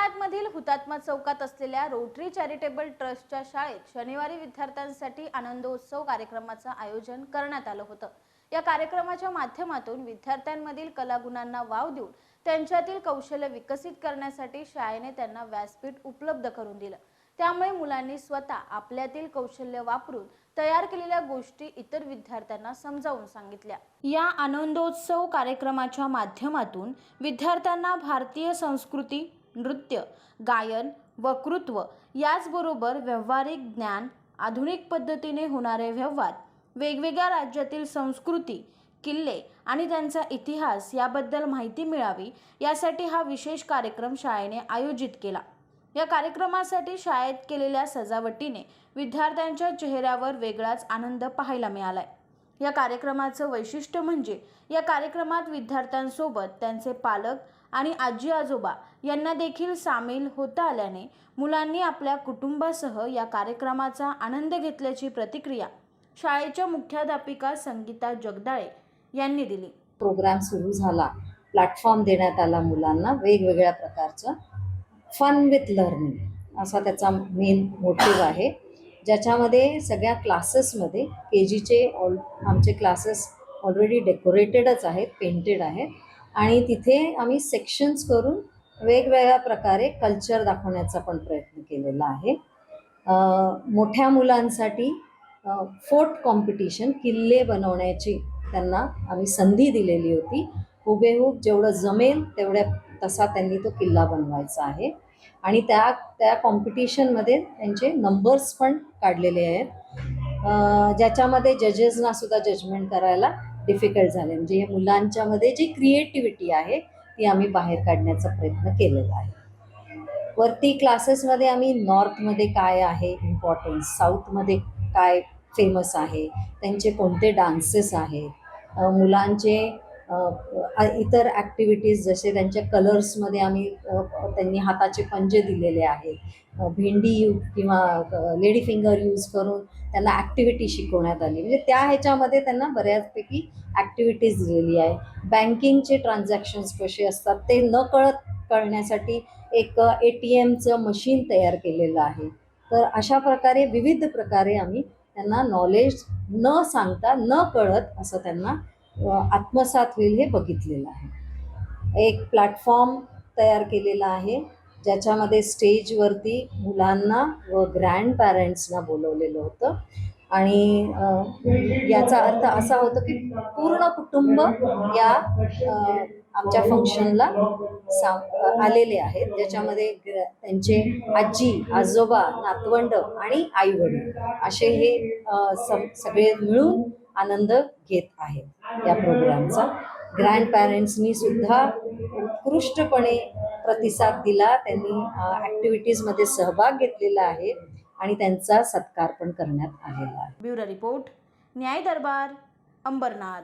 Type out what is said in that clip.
अंबरनाथमधील हुतात्मा चौकात असलेल्या रोटरी चॅरिटेबल ट्रस्टच्या शाळेत शनिवारी विद्यार्थ्यांसाठी आनंदोत्सव कार्यक्रमाचं आयोजन करण्यात आलं होतं. या कार्यक्रमाच्या माध्यमातून विद्यार्थ्यांमधील कलागुणांना वाव देऊन त्यांच्यातील कौशल्य विकसित करण्यासाठी शाळेने त्यांना व्यासपीठ उपलब्ध करून दिलं. त्यामुळे मुलांनी स्वतः आपल्यातील कौशल्य वापरून तयार केलेल्या गोष्टी इतर विद्यार्थ्यांना समजावून सांगितल्या. या आनंदोत्सव कार्यक्रमाच्या माध्यमातून विद्यार्थ्यांना भारतीय संस्कृती नृत्य गायन वक्तृत्व याचबरोबर व्यावहारिक ज्ञान आधुनिक पद्धतीने होणारे व्यवहार वेगवेगळ्या राज्यातील संस्कृती किल्ले आणि त्यांचा इतिहास याबद्दल माहिती मिळावी यासाठी हा विशेष कार्यक्रम शाळेने आयोजित केला. या कार्यक्रमासाठी शाळेत केलेल्या सजावटीने विद्यार्थ्यांच्या चेहऱ्यावर वेगळाच आनंद पाहायला मिळालाय. या कार्यक्रमाचं वैशिष्ट्य म्हणजे या कार्यक्रमात विद्यार्थ्यांसोबत त्यांचे पालक आणि आजी आजोबा यांना देखील सामील होता आल्याने मुलांनी आपल्या कुटुंबासह या कार्यक्रमाचा आनंद घेतल्याची प्रतिक्रिया शाळेच्या मुख्याध्यापिका संगीता जगदाळे यांनी दिली. प्रोग्राम सुरू झाला. प्लॅटफॉर्म देण्यात आला मुलांना वेगवेगळ्या प्रकारचं फन विथ लर्निंग असा त्याचा मेन मोटिव्ह आहे. ज्याच्यामध्ये सगळ्या क्लासेसमध्ये के जीचे ऑल आमचे क्लासेस ऑलरेडी डेकोरेटेडच आहेत पेंटेड आहेत. आणि तिथे आम्ही सेक्शन्स करून वेगवेगळ्या प्रकारे कल्चर दाखवण्याचा पण प्रयत्न केलेला आहे. मोठ्या मुलांसाठी फोर्ट कॉम्पिटिशन किल्ले बनवण्याची त्यांना आम्ही संधी दिलेली होती. हुबेहूब जेवढं जमेल तेवढ्या तसा त्यांनी तो किल्ला बनवायचा आहे. आणि त्या त्या कॉम्पिटिशनमध्ये त्यांचे नंबर्स पण काढलेले आहेत. ज्याच्यामध्ये जजेसना सुद्धा जजमेंट करायला डिफिकल्ट झाले. म्हणजे या मुलांच्यामध्ये जी क्रिएटिव्हिटी आहे ती आम्ही बाहेर काढण्याचा प्रयत्न केलेला आहे. वरती क्लासेसमध्ये आम्ही नॉर्थमध्ये काय आहे इम्पॉर्टन्स साऊथमध्ये काय फेमस आहे? त्यांचे कोणते डान्सेस आहेत? मुलांचे इतर ॲक्टिव्हिटीज जसे त्यांच्या कलर्समध्ये आम्ही त्यांनी हाताचे पंजे दिलेले आहेत. भेंडी यू किंवा लेडी फिंगर यूज करून त्यांना ॲक्टिव्हिटी शिकवण्यात आली. म्हणजे त्या ह्याच्यामध्ये त्यांना बऱ्याचपैकी ॲक्टिव्हिटीज दिलेली आहे. बँकिंगचे ट्रान्झॅक्शन्स कसे असतात ते न कळत कळण्यासाठी एक ए टी एमचं मशीन तयार केलेलं आहे. तर अशा प्रकारे विविध प्रकारे आम्ही त्यांना नॉलेज न सांगता न कळत असं त्यांना आत्मसात होईल हे बघितलेलं आहे. एक प्लॅटफॉर्म तयार केलेला आहे ज्याच्यामध्ये स्टेजवरती मुलांना व ग्रँड पॅरेंट्सना बोलवलेलं होतं. आणि याचा अर्थ असा होतो की पूर्ण कुटुंब या आमच्या फंक्शनला सा आलेले आहेत. ज्याच्यामध्ये त्यांचे आजी आजोबा नातवंड आणि आई वडील असे हे सगळे मिळून आनंद घेत आहेत या प्रोग्रामचा. ग्रँड पॅरेंट्सनी सुद्धा उत्कृष्टपणे प्रतिसाद दिला. त्यांनी ॲक्टिव्हिटीजमध्ये सहभाग घेतलेला आहे आणि त्यांचा सत्कार पण करण्यात आलेला आहे. ब्युरो रिपोर्ट न्याय दरबार अंबरनाथ.